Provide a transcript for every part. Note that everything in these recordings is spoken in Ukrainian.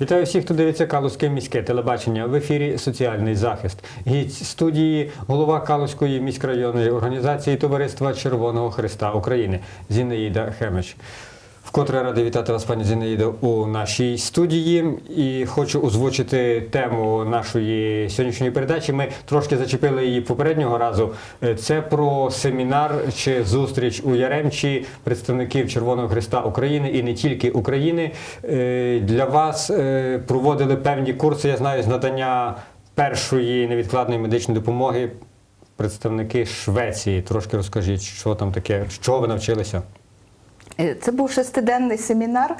Вітаю всіх, хто дивиться Калузьке міське телебачення в ефірі Соціальний захист. Гість студії голова Калузької міськрайонної організації Товариства Червоного Христа України Зінаїда Хемич. Вкотре радий вітати вас, пані Зінаїдо, у нашій студії. І хочу озвучити тему нашої сьогоднішньої передачі. Ми трошки зачепили її попереднього разу. Е, Це про семінар чи зустріч у Яремчі представників Червоного Христа України і не тільки України. Е, Для вас е, проводили певні курси, я знаю, з надання першої невідкладної медичної допомоги. Представники Швеції. Трошки розкажіть, що там таке, що ви навчилися? Е, Це був шестиденний семінар,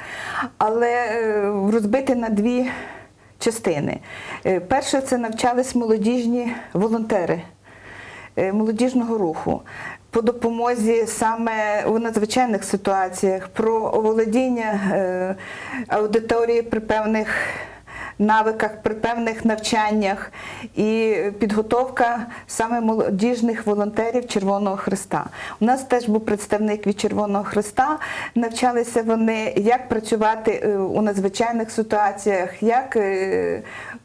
але е, розбитий на дві частини. Е, Перше це навчались молодіжні волонтери молодіжного руху. По допомозі саме у надзвичайних ситуаціях, про володіння е, аудиторії при певних навиках, при певних навчаннях і підготовка саме молодіжних волонтерів Червоного Христа. У нас теж був представник від Червоного Христа. Навчалися вони, як працювати е, у надзвичайних ситуаціях, як е,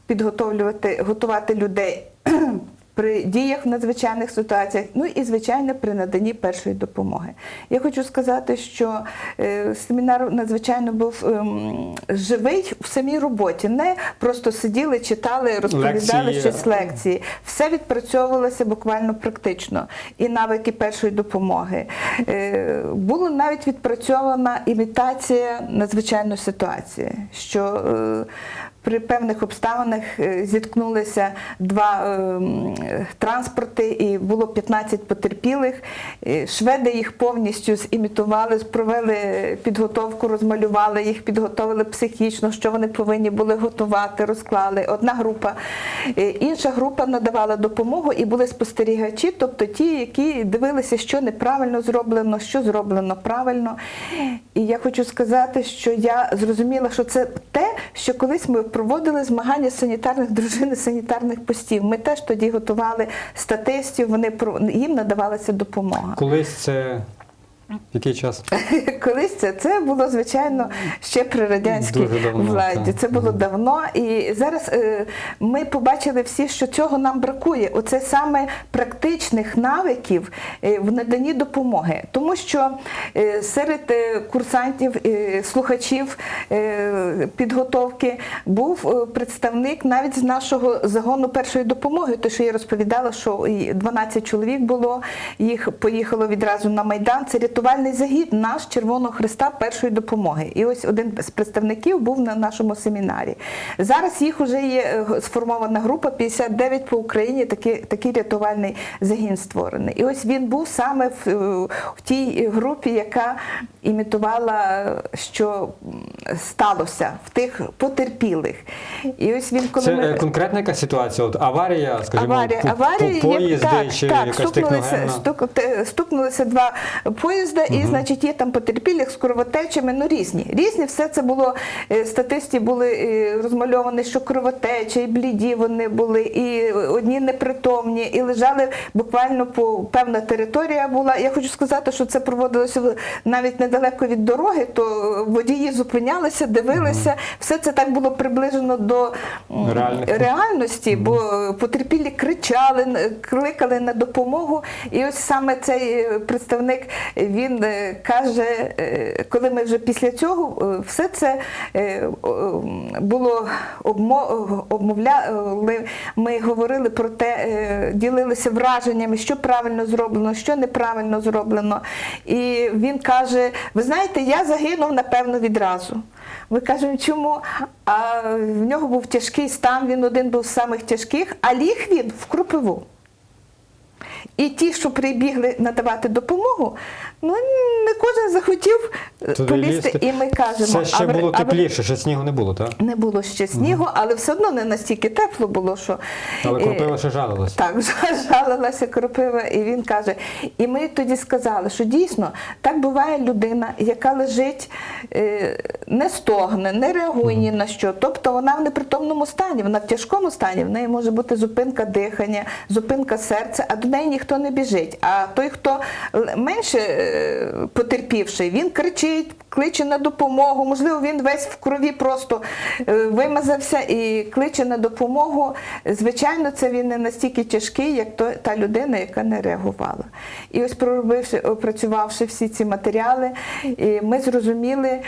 підготовлювати, готувати людей. При діях в надзвичайних ситуаціях, ну і звичайно при наданні першої допомоги. Я хочу сказати, що е, семінар надзвичайно був ем, живий в самій роботі. Не просто сиділи, читали, розповідали Лекції. щось лекції. Все відпрацьовувалося буквально практично. І навики першої допомоги. Е, була навіть відпрацьована імітація надзвичайної ситуації, що е, при певних обставинах е, зіткнулися два е, транспорти, і було 15 потерпілих. Е, Шведи їх повністю зімітували, провели підготовку, розмалювали їх, підготовили психічно, що вони повинні були готувати, розклали. Одна група, інша група надавала допомогу і були спостерігачі, тобто ті, які дивилися, що неправильно зроблено, що зроблено правильно. І я хочу сказати, що я зрозуміла, що це те, що колись ми проводили змагання санітарних дружин і санітарних постів. Ми теж тоді готували статистів, вони їм надавалася допомога. Колись це який час? Колись це, це було звичайно ще при радянській давно, владі. Це було Мгм. давно. І зараз е, ми побачили всі, що цього нам бракує. Оце саме практичних навиків е, в наданні допомоги. Тому що е, серед е, курсантів, е, слухачів е, підготовки був е, представник навіть з нашого загону першої допомоги. Те, що я розповідала, що 12 чоловік було, їх поїхало відразу на Майдан. Це рятувальний загід наш Червоного Христа першої допомоги. І ось один з представників був на нашому семінарі. Зараз їх вже є е, сформована група 59 по Україні. Такий, такий рятувальний загін створений. І ось він був саме в, е, в тій групі, яка імітувала, е, що сталося в тих потерпілих. І ось він коли Це ми... конкретна якась ситуація? От аварія, скажімо, Аварія, по- аварія поїзди так, чи так, якась стукнулися, стукнулися два поїзда, і значить є там потерпілих з кровотечами, ну різні. Різні, все це було е, статисті були е, розмальовані, що кровотеча, і бліді вони були, і одні непритомні, і лежали буквально по певна територія була. Я хочу сказати, що це проводилося навіть недалеко від дороги, то водії зупинялися, дивилися. Все це так було приближено до Реальних. реальності, бо потерпілі кричали, кликали на допомогу. І ось саме цей е, представник він е, каже, е, коли ми вже після цього е, все це було обмовляли, ми говорили про те, ділилися враженнями, що правильно зроблено, що неправильно зроблено. І він каже: ви знаєте, я загинув напевно відразу. Ми кажемо, чому? А в нього був тяжкий стан, він один був з самих тяжких, а ліг він в кропиву. І ті, що прибігли надавати допомогу, ну не кожен захотів е, Туди полізти. лізти. І ми кажемо, Це ще а було а тепліше, ще снігу не було, так? не було ще снігу, але все одно не настільки тепло було, що Але кропива ще жалилась. так, жалилася кропива, і він каже. І ми тоді сказали, що дійсно так буває людина, яка лежить, е, не стогне, не реагує ні на що. Тобто вона в непритомному стані, вона в тяжкому стані, в неї може бути зупинка дихання, зупинка серця, а до неї ніхто не біжить. А той, хто менше е, потерпівший, він кричить, кличе на допомогу. Можливо, він весь в крові просто е, вимазався і кличе на допомогу. Звичайно, це він не настільки тяжкий, як та людина, яка не реагувала. І ось проробивши, опрацювавши всі ці матеріали, ми зрозуміли.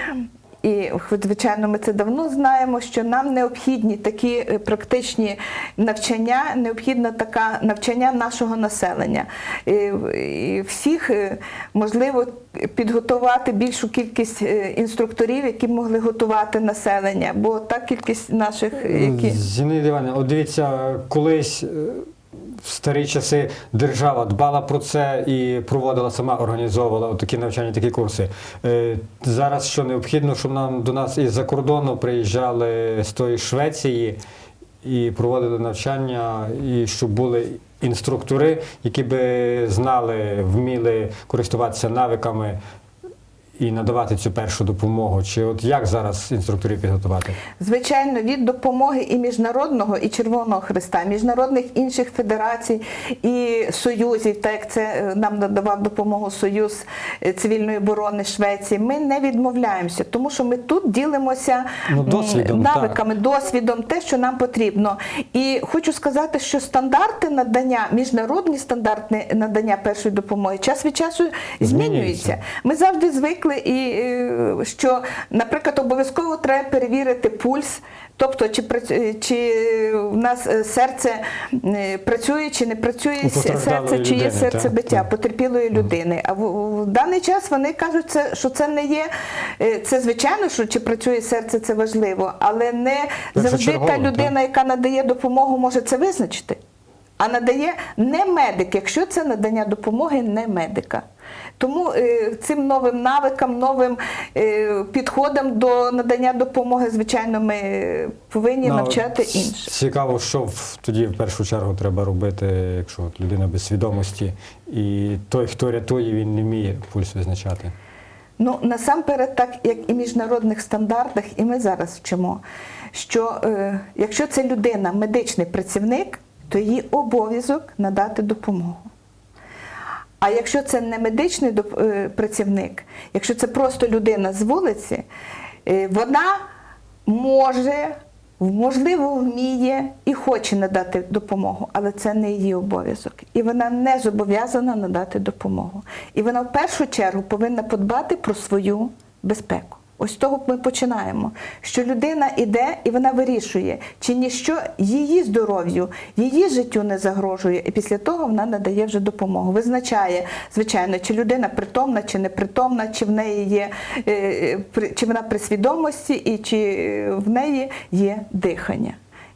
І, звичайно, ми це давно знаємо, що нам необхідні такі е, практичні навчання, необхідна така навчання нашого населення. І, всіх, е, можливо, підготувати більшу кількість е, інструкторів, які могли готувати населення, бо та кількість наших, е, які Зінаїда Іванівна, от дивіться, колись в старі часи держава дбала про це і проводила сама, організовувала такі навчання, такі курси. Е, Зараз що необхідно, щоб нам до нас із-за кордону приїжджали з тої Швеції і проводили навчання, і щоб були інструктори, які би знали, вміли користуватися навиками. І надавати цю першу допомогу. Чи от як зараз інструкторів підготувати? Звичайно, від допомоги і міжнародного, і Червоного Христа, міжнародних інших федерацій і союзів, так як це е, нам надавав допомогу Союз е, цивільної оборони Швеції. Ми не відмовляємося, тому що ми тут ділимося Ну, досвідом, навиками, досвідом, те, що нам потрібно. І хочу сказати, що стандарти надання, міжнародні стандарти надання першої допомоги час від часу Змінюються. змінюються. Ми завжди звикли, і е, що, наприклад, обов'язково треба перевірити пульс, тобто чи чи в нас е, серце е, працює, чи не працює серце, чи є серцебиття потерпілої людини. А в, в даний час вони кажуть, це, що це не є. е, Це звичайно, що чи працює серце, це важливо, але не завжди та так. людина, яка надає допомогу, може це визначити. А надає не медик, якщо це надання допомоги не медика. Тому е, цим новим навикам, новим е, підходам до надання допомоги, звичайно, ми повинні Ну, навчати інших. Цікаво, що тоді в першу чергу треба робити, якщо от людина без свідомості, і той, хто рятує, він не вміє пульс визначати. Ну насамперед, так як і в міжнародних стандартах, і ми зараз вчимо, що е, якщо це людина, медичний працівник, то її обов'язок надати допомогу. А якщо це не медичний е, працівник, якщо це просто людина з вулиці, е, вона може, можливо, вміє і хоче надати допомогу, але це не її обов'язок. І вона не зобов'язана надати допомогу. І вона в першу чергу повинна подбати про свою безпеку. Ось з того ми починаємо. Що людина іде і вона вирішує, чи ніщо її здоров'ю, її життю не загрожує, і після того вона надає вже допомогу. Визначає, звичайно, чи людина притомна, чи непритомна, чи в неї є е, е, чи вона при свідомості, і чи е, в неї є дихання.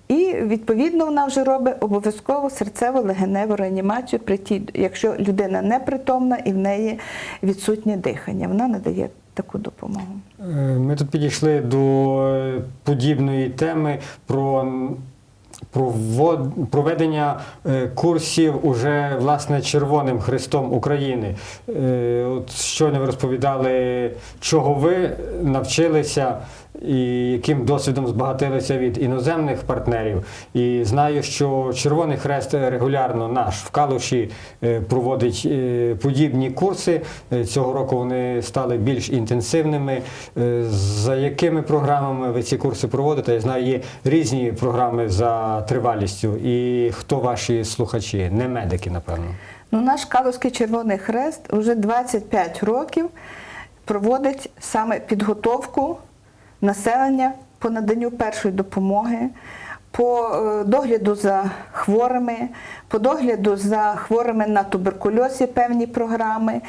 І відповідно вона вже робить обов'язково серцево-легеневу реанімацію, при тій, якщо людина непритомна і в неї відсутнє дихання. Вона надає таку допомогу. Е, Ми тут підійшли до е, подібної теми про проведення е, курсів уже власне Червоним Христом України. От щойно ви розповідали, чого ви навчилися і яким досвідом збагатилися від іноземних партнерів. І знаю, що Червоний Хрест регулярно наш в Калуші е, проводить е, подібні курси. Е, Цього року вони стали більш інтенсивними. За якими програмами ви ці курси проводите? Я знаю, є різні програми за тривалістю. І хто ваші слухачі? Не медики, напевно. Ну, наш Калузький Червоний Хрест вже 25 років проводить саме підготовку населення по наданню першої допомоги, по е, догляду за хворими, по догляду за хворими на туберкульоз є певні програми.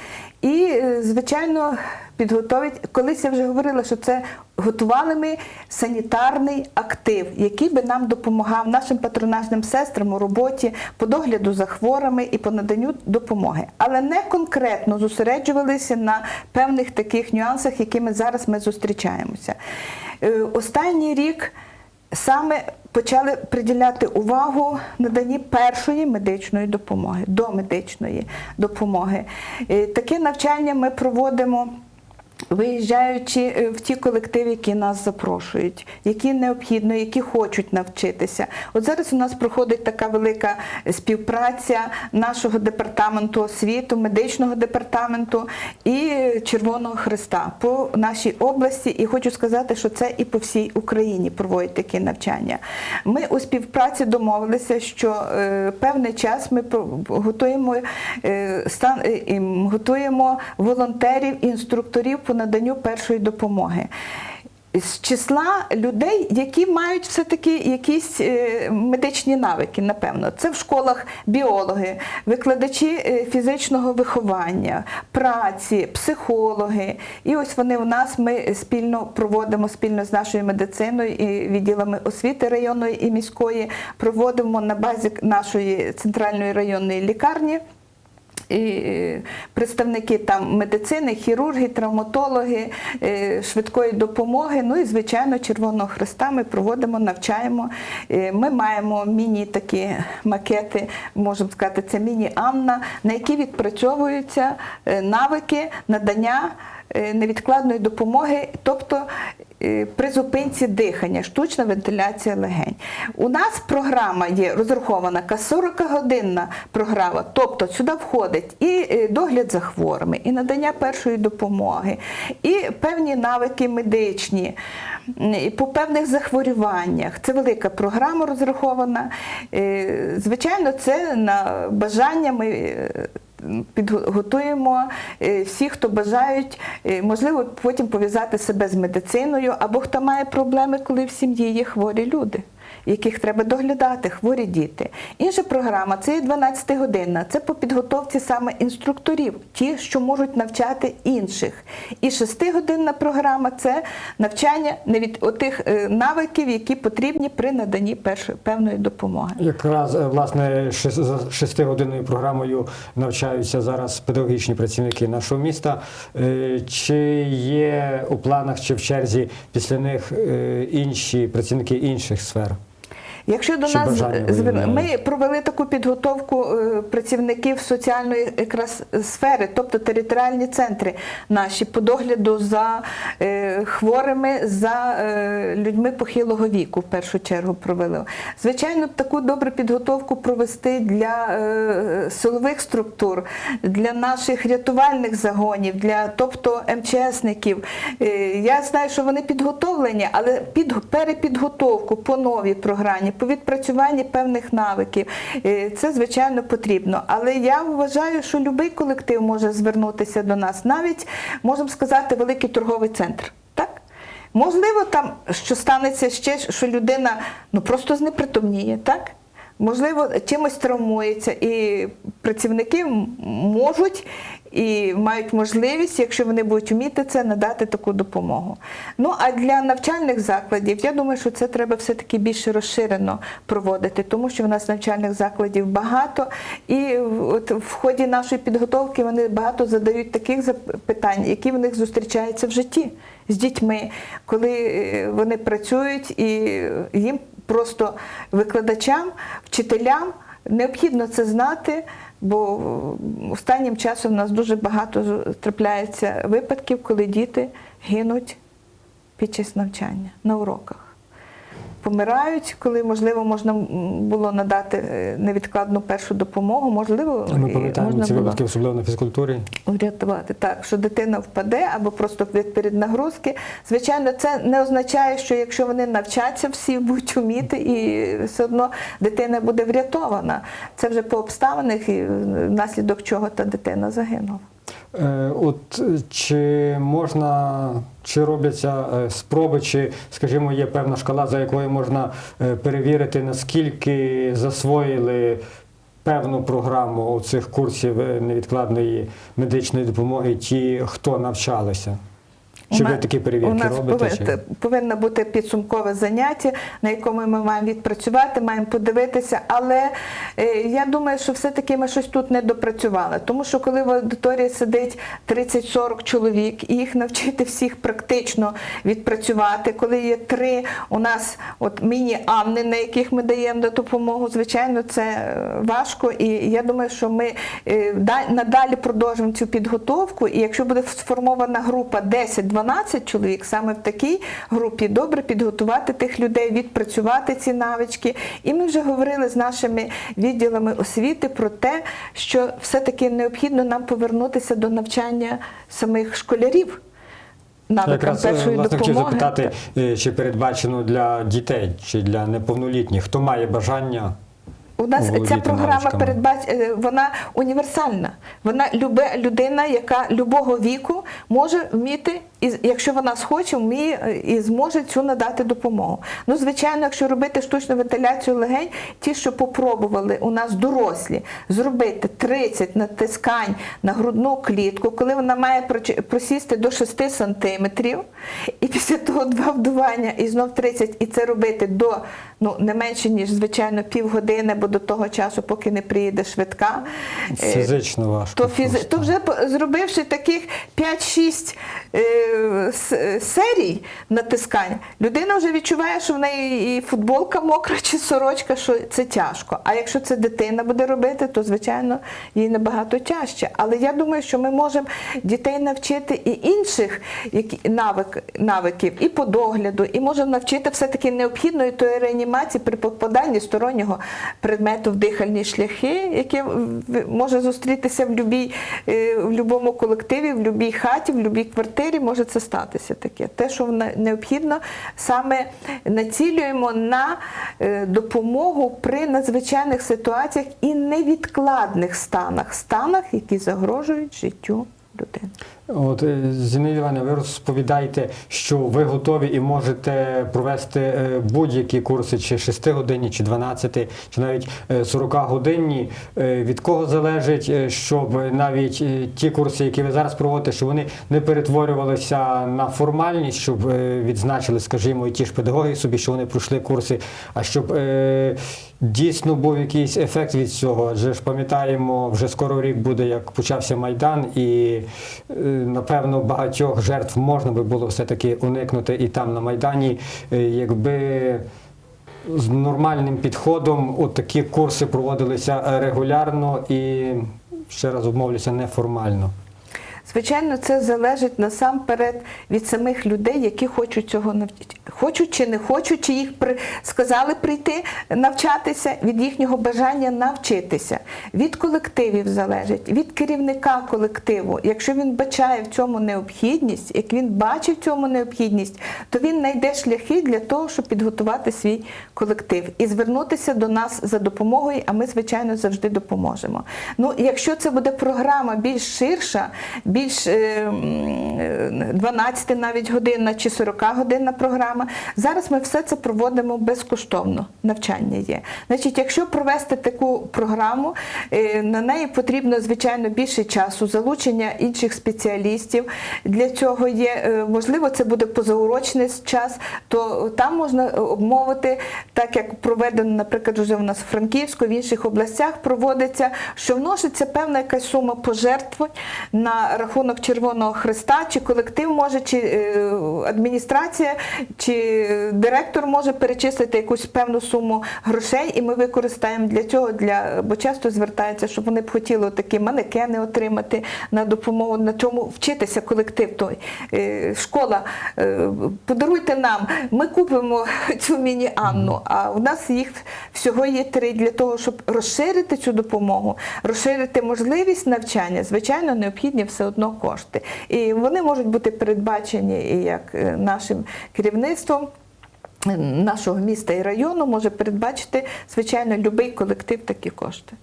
І, е, звичайно, підготовить, колись я вже говорила, що це готували ми санітарний актив, який би нам допомагав нашим патронажним сестрам у роботі по догляду за хворими і по наданню допомоги. Але не конкретно зосереджувалися на певних таких нюансах, якими зараз ми зустрічаємося. Е, Останній рік саме почали приділяти увагу наданні першої медичної допомоги, до медичної допомоги. Е, Таке навчання ми проводимо. Виїжджаючи е, в ті колективи, які нас запрошують, які необхідно, які хочуть навчитися. От зараз у нас проходить така велика співпраця нашого департаменту освіту, медичного департаменту і Червоного Христа по нашій області. І хочу сказати, що це і по всій Україні проводять такі навчання. Ми у співпраці домовилися, що е, певний час ми готуємо, е, готуємо волонтерів, інструкторів по наданню першої допомоги. З числа людей, які мають все-таки якісь е, медичні навики, напевно. Це в школах біологи, викладачі е, фізичного виховання, праці, психологи. І ось вони у нас ми спільно проводимо спільно з нашою медициною і відділами освіти районної і міської, проводимо на базі нашої центральної районної лікарні представники там медицини, хірурги, травматологи, е, швидкої допомоги. Ну і звичайно, Червоного Христа ми проводимо, навчаємо. Е, Ми маємо міні такі макети, можемо сказати, це міні-Анна, на які відпрацьовуються е, навики надання невідкладної допомоги, тобто е, при зупинці дихання, штучна вентиляція легень. У нас програма є розрахована, яка 40-годинна програма, тобто сюди входить і е, догляд за хворими, і надання першої допомоги, і певні навики медичні, і по певних захворюваннях. Це велика програма розрахована. Е, Звичайно, це на бажання ми. Підготуємо е, всі, хто бажають, е, можливо, потім пов'язати себе з медициною, або хто має проблеми, коли в сім'ї є хворі люди, яких треба доглядати, хворі діти. Інша програма це є 12 годинна. Це по підготовці саме інструкторів, ті, що можуть навчати інших. І 6-годинна програма це навчання не від отих е, навиків, які потрібні при наданні певної допомоги. Якраз е, власне за шестигодинною програмою навчаються зараз педагогічні працівники нашого міста. Е, Чи є у планах чи в черзі після них інші працівники інших сфер? Якщо до нас бажання ми провели таку підготовку е, працівників соціальної якраз сфери, тобто територіальні центри наші по догляду за е, хворими, за е, людьми похилого віку, в першу чергу провели. Звичайно, таку добру підготовку провести для силових структур, для наших рятувальних загонів, для тобто МЧСників. Я знаю, що вони підготовлені, але під перепідготовку по новій програмі, по відпрацюванні певних навиків, е, це звичайно потрібно. Але я вважаю, що будь-який колектив може звернутися до нас, навіть можемо сказати, великий торговий центр. Можливо, там що станеться ще, що людина ну просто знепритомніє, так? Можливо, чимось травмується, і працівники можуть і мають можливість, якщо вони будуть вміти це, надати таку допомогу. Ну а для навчальних закладів, я думаю, що це треба все-таки більше розширено проводити, тому що в нас навчальних закладів багато, і от в ході нашої підготовки вони багато задають таких запитань, які в них зустрічаються в житті з дітьми, коли е, вони працюють і їм просто викладачам, вчителям необхідно це знати, бо останнім часом у нас дуже багато трапляється випадків, коли діти гинуть під час навчання на уроках. Помирають, коли можливо можна було надати е, невідкладну першу допомогу, можливо, Ми пам'ятаємо можна ці було випадки, особливо на фізкультурі. врятувати так, що дитина впаде або просто від переднагрузки. Звичайно, це не означає, що якщо вони навчаться, всі будуть вміти, і все одно дитина буде врятована. Це вже по обставинах, і внаслідок чого та дитина загинула. Е, От чи можна, чи робляться е, спроби, чи, скажімо, є певна шкала, за якою можна е, перевірити, наскільки засвоїли певну програму цих курсів невідкладної медичної допомоги ті, хто навчалися? Чи У ви такі у перевірки нас робите? повин- чи- повинно бути підсумкове заняття, на якому ми маємо відпрацювати, маємо подивитися. Але е, я думаю, що все-таки ми щось тут не допрацювали. Тому що коли в аудиторії сидить 30-40 чоловік, і їх навчити всіх практично відпрацювати, коли є три у нас от міні-анни, на яких ми даємо допомогу, звичайно, це е, важко. І я думаю, що ми е, надалі продовжимо цю підготовку. І якщо буде сформована група 10-12 чоловік, саме в такій групі добре підготувати тих людей, відпрацювати ці навички. І ми вже говорили з нашими відділами освіти про те, що все-таки необхідно нам повернутися до навчання самих школярів. Навикам Якраз е, першої власне допомоги. запитати, е, чи передбачено для дітей чи для неповнолітніх, хто має бажання У нас ця програма навичками? передбач... е, вона універсальна. Вона любе людина, яка любого віку може вміти, і якщо вона схоче, вміє е, і зможе цю надати допомогу. Ну, звичайно, якщо робити штучну вентиляцію легень, ті, що попробували у нас дорослі, зробити 30 натискань на грудну клітку, коли вона має просісти до 6 сантиметрів, і після того два вдування і знов 30, і це робити до ну не менше ніж звичайно півгодини, бо до того часу, поки не приїде швидка. Е, фізично важко? то, просто. то вже зробивши таких 5-6 е, серій натискань, людина вже відчуває, що в неї і футболка мокра чи сорочка, що це тяжко. А якщо це дитина буде робити, то звичайно їй набагато тяжче. Але я думаю, що ми можемо дітей навчити і інших навик, навиків, і по догляду, і можемо навчити все-таки необхідної тої реанімації при попаданні стороннього предмету в дихальні шляхи, яке може зустрітися в любій, е, будь-якому колективі, в будь-якій хаті, в будь-якій квартирі може це статися таке. Те, що необхідно, саме націлюємо на е, допомогу при надзвичайних ситуаціях і невідкладних станах, станах, які загрожують життю людини. От е, Івановна, ви розповідаєте, що ви готові і можете провести е, будь-які курси, чи 6 годинні, чи 12, чи навіть 40 годинні. Е, Від кого залежить, щоб навіть ті курси, які ви зараз проводите, щоб вони не перетворювалися на формальність, щоб відзначили, скажімо, і ті ж педагоги собі, що вони пройшли курси, а щоб дійсно був якийсь ефект від цього. Адже ж пам'ятаємо, вже скоро рік буде, як почався Майдан, і напевно багатьох жертв можна би було все-таки уникнути і там на Майдані, е, якби. З нормальним підходом от такі курси проводилися регулярно і ще раз обмовлюся неформально. Звичайно, це залежить насамперед від самих людей, які хочуть цього навчити. Хочуть чи не хочуть, чи їх при... сказали прийти навчатися, від їхнього бажання навчитися. Від колективів залежить, від керівника колективу. Якщо він бачає в цьому необхідність, як він бачить в цьому необхідність, то він знайде шляхи для того, щоб підготувати свій колектив і звернутися до нас за допомогою, а ми, звичайно, завжди допоможемо. Ну, якщо це буде програма більш ширша, більш е, е, 12 навіть годинна чи 40 годинна програма, зараз ми все це проводимо безкоштовно. Навчання є. Значить, якщо провести таку програму, е, на неї потрібно звичайно більше часу, залучення інших спеціалістів. Для цього є е, можливо, це буде позаурочний час, то там можна обмовити, так як проведено, наприклад, вже у нас в Франківську, в інших областях проводиться, що вноситься певна якась сума пожертв на рахунок Червоного Христа, чи колектив може, чи е, адміністрація, чи директор може перечислити якусь певну суму грошей, і ми використаємо для цього, для, бо часто звертаються, щоб вони б хотіли такі манекени отримати на допомогу, на чому вчитися колектив той. Е, Школа, е, подаруйте нам, ми купимо цю міні-Анну, а у нас їх всього є три для того, щоб розширити цю допомогу, розширити можливість навчання, звичайно, необхідні все одно кошти. І вони можуть бути передбачені і як е, нашим керівництвом. Е, Нашого міста і району може передбачити, звичайно, будь-який колектив такі кошти.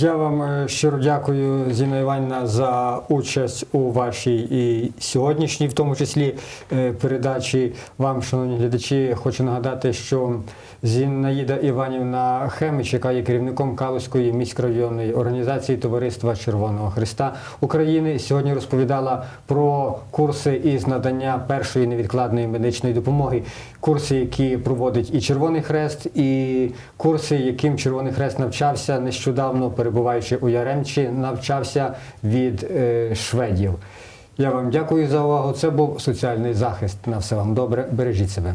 Я вам е, щиро дякую, Зіна Іванівна, за участь у вашій і сьогоднішній, в тому числі, е, передачі. Вам, шановні глядачі, хочу нагадати, що Зінаїда Іванівна Хемич, яка є керівником Калузької міськрайонної організації Товариства Червоного Христа України, сьогодні розповідала про курси із надання першої невідкладної медичної допомоги, курси, які проводить і Червоний Хрест, і курси, яким Червоний Хрест навчався нещодавно, перебуваючи у Яремчі, навчався від е, шведів. Я вам дякую за увагу. Це був соціальний захист. На все вам добре. Бережіть себе.